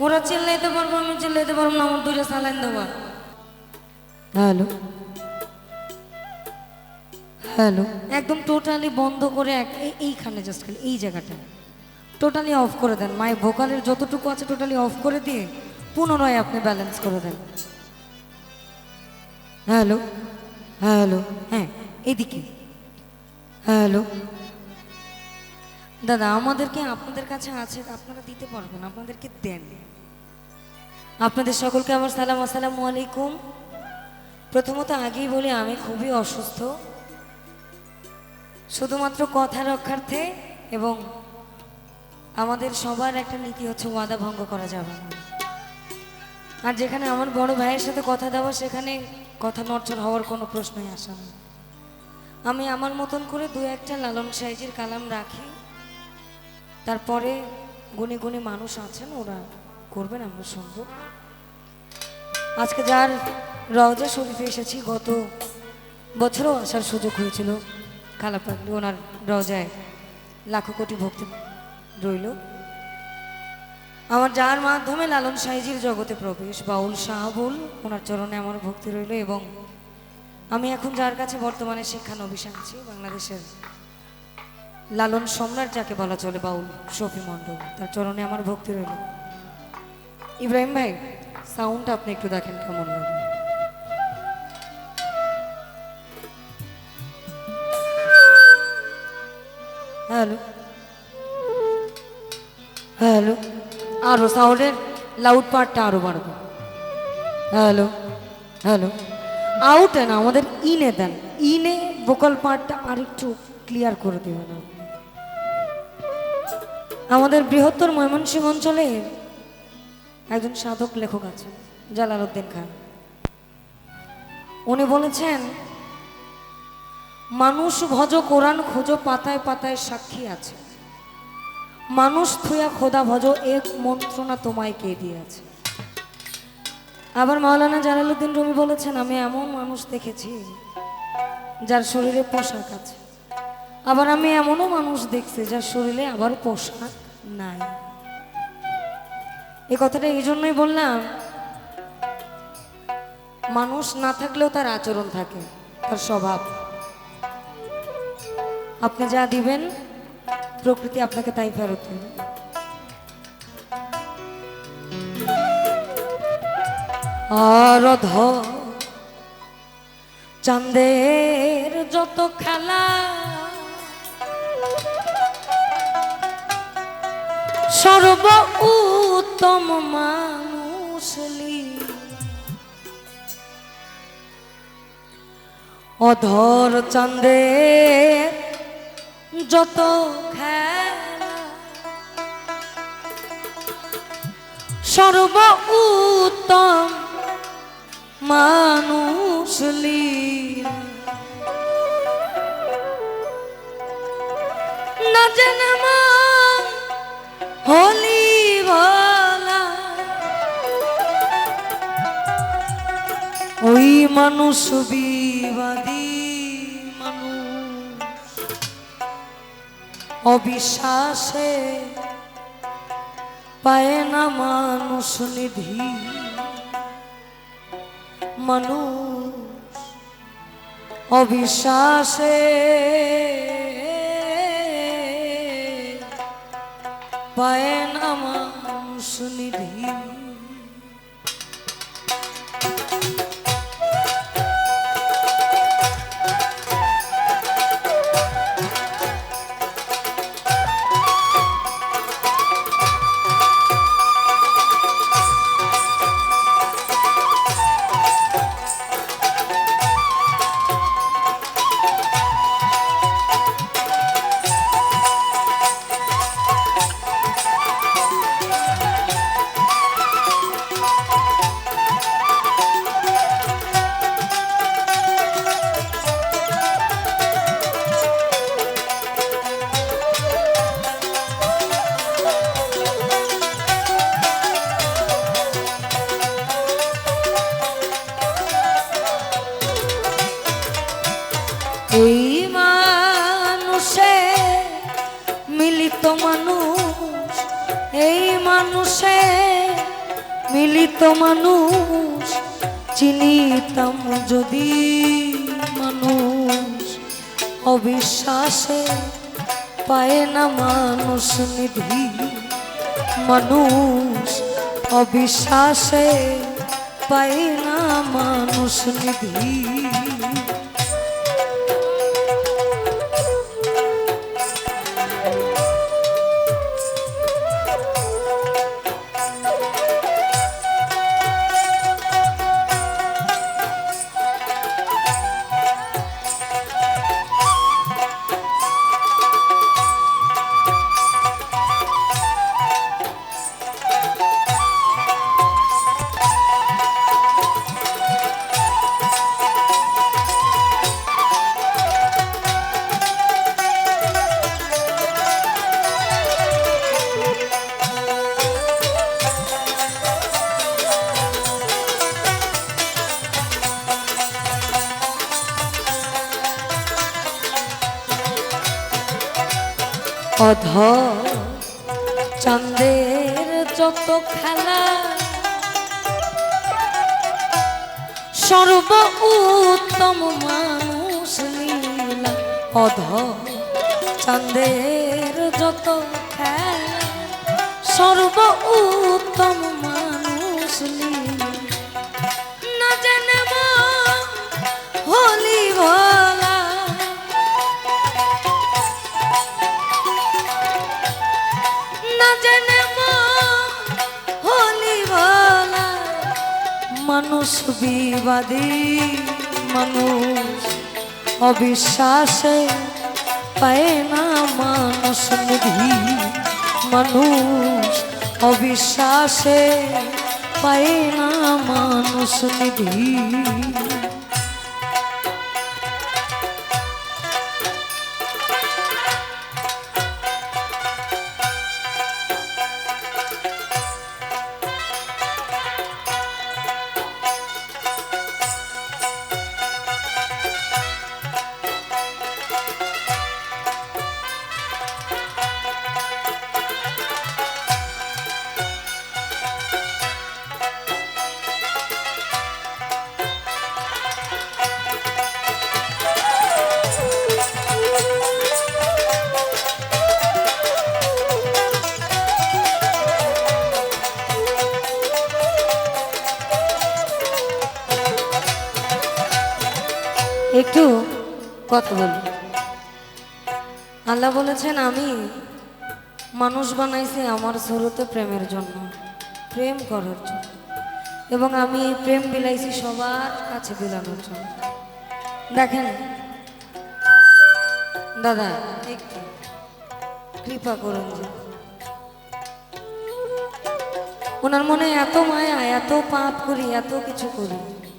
ওরা চিল্লাইতে পারব আমি চিল্লাইতে পারব না আমার দুইটা সালাইন দেওয়া। হ্যালো। হ্যালো। একদম টোটালি বন্ধ করে এক এইখানে জাস্ট খালি এই জায়গাটা। টোটালি অফ করে দেন। মাই ভোকালের যতটুকু আছে টোটালি অফ করে দিয়ে পুনরায় আপনি ব্যালেন্স করে দেন। হ্যালো। হ্যালো। হ্যাঁ এদিকে। হ্যালো। দাদা আমাদেরকে আপনাদের কাছে আছে আপনারা দিতে পারবেন আপনাদেরকে দেন। আপনাদের সকলকে আমার সালাম, আসসালামু আলাইকুম। প্রথমত আগেই বলি, আমি খুবই অসুস্থ। শুধুমাত্র কথা রক্ষার্থে এবং আমাদের সবার একটা নীতি হচ্ছে ওয়াদা ভঙ্গ করা যাবে না। আর যেখানে আমার বড় ভাইয়ের সাথে কথা দেওয়া, সেখানে কথা নড়চড় হওয়ার কোনো প্রশ্নই আসে না। আমি আমার মতন করে দু একটা লালন সাইজের কালাম রাখি। তারপরে গুণী গুণী মানুষ আছেন ওরা। করবেন, আমরা শুনব। আজকে যার রওজা শরীফে এসেছি, গত বছরও আসার সুযোগ হয়েছিল। কালাপাগলি ওনার রওজায় লাখো কোটি ভক্তি রইল। আমার যার মাধ্যমে লালন সাইজির জগতে প্রবেশ, বাউল শাহাবুল, ওনার চরণে আমার ভক্তি রইল এবং আমি এখন যার কাছে বর্তমানে শিক্ষানবিশ আছি, বাংলাদেশের লালন সম্রাট, যাকে বলা চলে বাউল শফি মণ্ডল, তার চরণে আমার ভক্তি রইল। ইব্রাহিম ভাই সাউন্ডটা আপনি একটু দেখেন কেমন লাগে। হ্যালো। হ্যালো। আরও সাউন্ডের লাউড পার্টটা আরও বাড়বে। হ্যালো। হ্যালো। আউটে না আমাদের ইনে দেন। ইনে ভোকাল পার্টটা আরেকটু ক্লিয়ার করে দেবেন। আমাদের বৃহত্তর ময়মনসিংহ অঞ্চলে একজন সাধক লেখক আছেন জালালউদ্দিন খান। উনি বলেছেন, মানুষ ভজ কোরআন খোঁজো পাতায় পাতায় সাক্ষী আছে। মানুষ থুয়া খোদা ভজ এক মন্ত্রণা তোমায় কে দিয়েছে আবার মাওলানা জালালউদ্দিন রুমি বলেছেন, আমি এমন মানুষ দেখেছি যার শরীরে পোশাক আছে। আবার আমি এমনও মানুষ দেখছি যার শরীরে আবার পোশাক নাই। এই কথাটা এই জন্যই বললাম। মানুষ না থাকলেও তার আচরণ থাকে, তার স্বভাব। আপনি যা দিবেন, প্রকৃতি আপনাকে তাই ফেরত দেবে। অরধ চাঁদের যত খেলা, সর্ব উত্তম মানুষলি অধর চাঁদের যত সর্ব উত্তম মানুষ লীলা। না জানে হলি মানুষ বিবাদী মানুষ। অবিশ্বাসে পায় না মানুষ নিধি। মানুষ অবিশ্বাসে পায় না মানুষ নিধি। মিলিত মানুষ, চিনিতাম যদি মানুষ, অবিশ্বাসে পায় না মানুষ নিধি মানুষ, অবিশ্বাসে পায় না মানুষ নিধি অধ চাঁদের যত খেলা, সর্ব উত্তম মানুষ লীলা অধ। চাঁদের যত খেলা, সর্ব উত্তম মানুষ লীলা মানুষ বিবাদী মানুষ অবিশ্বাসে পায় না মানুষ নিধি মানুষ অবিশ্বাসে পায় না মানুষ নিধি একটু কথা বলি। আল্লাহ বলেছেন, আমি মানুষ বানাইছি আমার শুরুতে প্রেমের জন্য, প্রেম করার জন্য। এবং আমি প্রেম বিলাইছি সবার কাছে বিলানোর জন্য। দেখেন, দাদা, একটু কৃপা করুন যে ওনার মনে এত মায়া, এত পাপ করি, এত কিছু করি।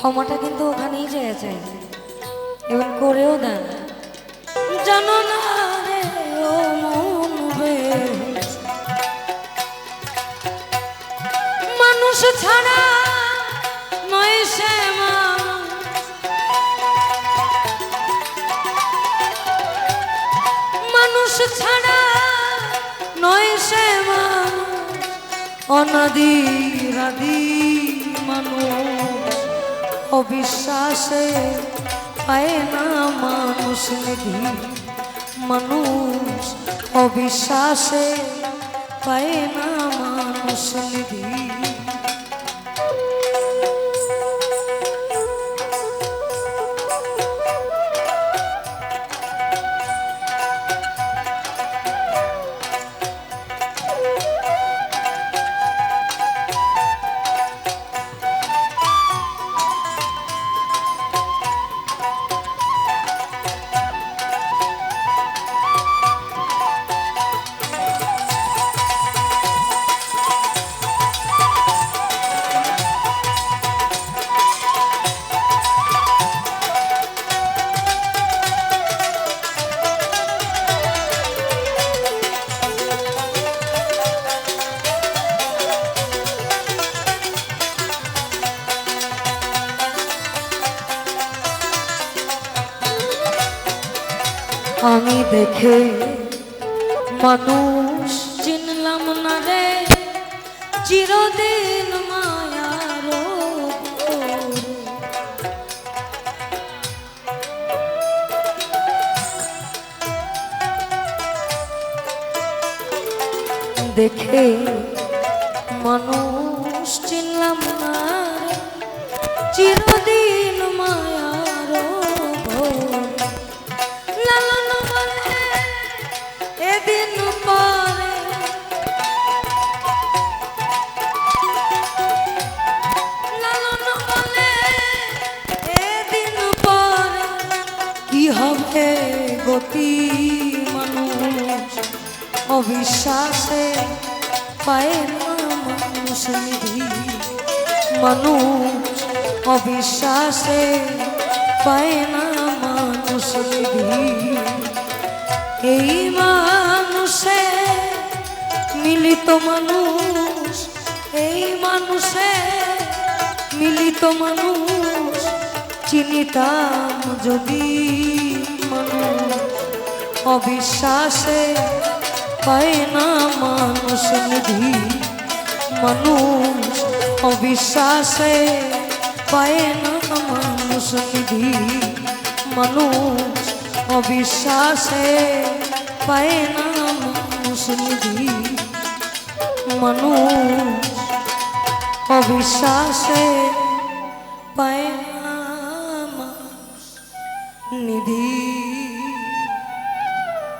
ক্ষমাটা কিন্তু ওখানেই যায় চাই এবং করেও দেন। জানো না মন মানুষ ছাড়া নয় মানুষ। ছাড়া নয় অনাদি রাদি মানুষ। অবিশ্বাসে পায় না মানুষ নাকি। মানুষ অবিশ্বাসে পায় না মানুষ নিধি আমি দেখে মানুষ চিনলাম না রে। চিরদিন মায়ার দেখে মানুষ চিনলাম না চিরদিন মায়ার হবে গতি মানুষ, অবিশ্বাসে পায় না মানুষ নিধি। মানুষ, অবিশ্বাসে পায় না মানুষ নিধি। এই মানুষে মিলিত মানুষ, এই মানুষে মিলিত মানুষ, চিনিতাম যদি। অবিশ্বাসে পায় না মানুষ নিধি মানুষ অবিশ্বাসে পায় না মানুষ নিধি মানুষ অবিশ্বাসে পায় না মানুষ নিধি মানুষ অবিশ্বাসে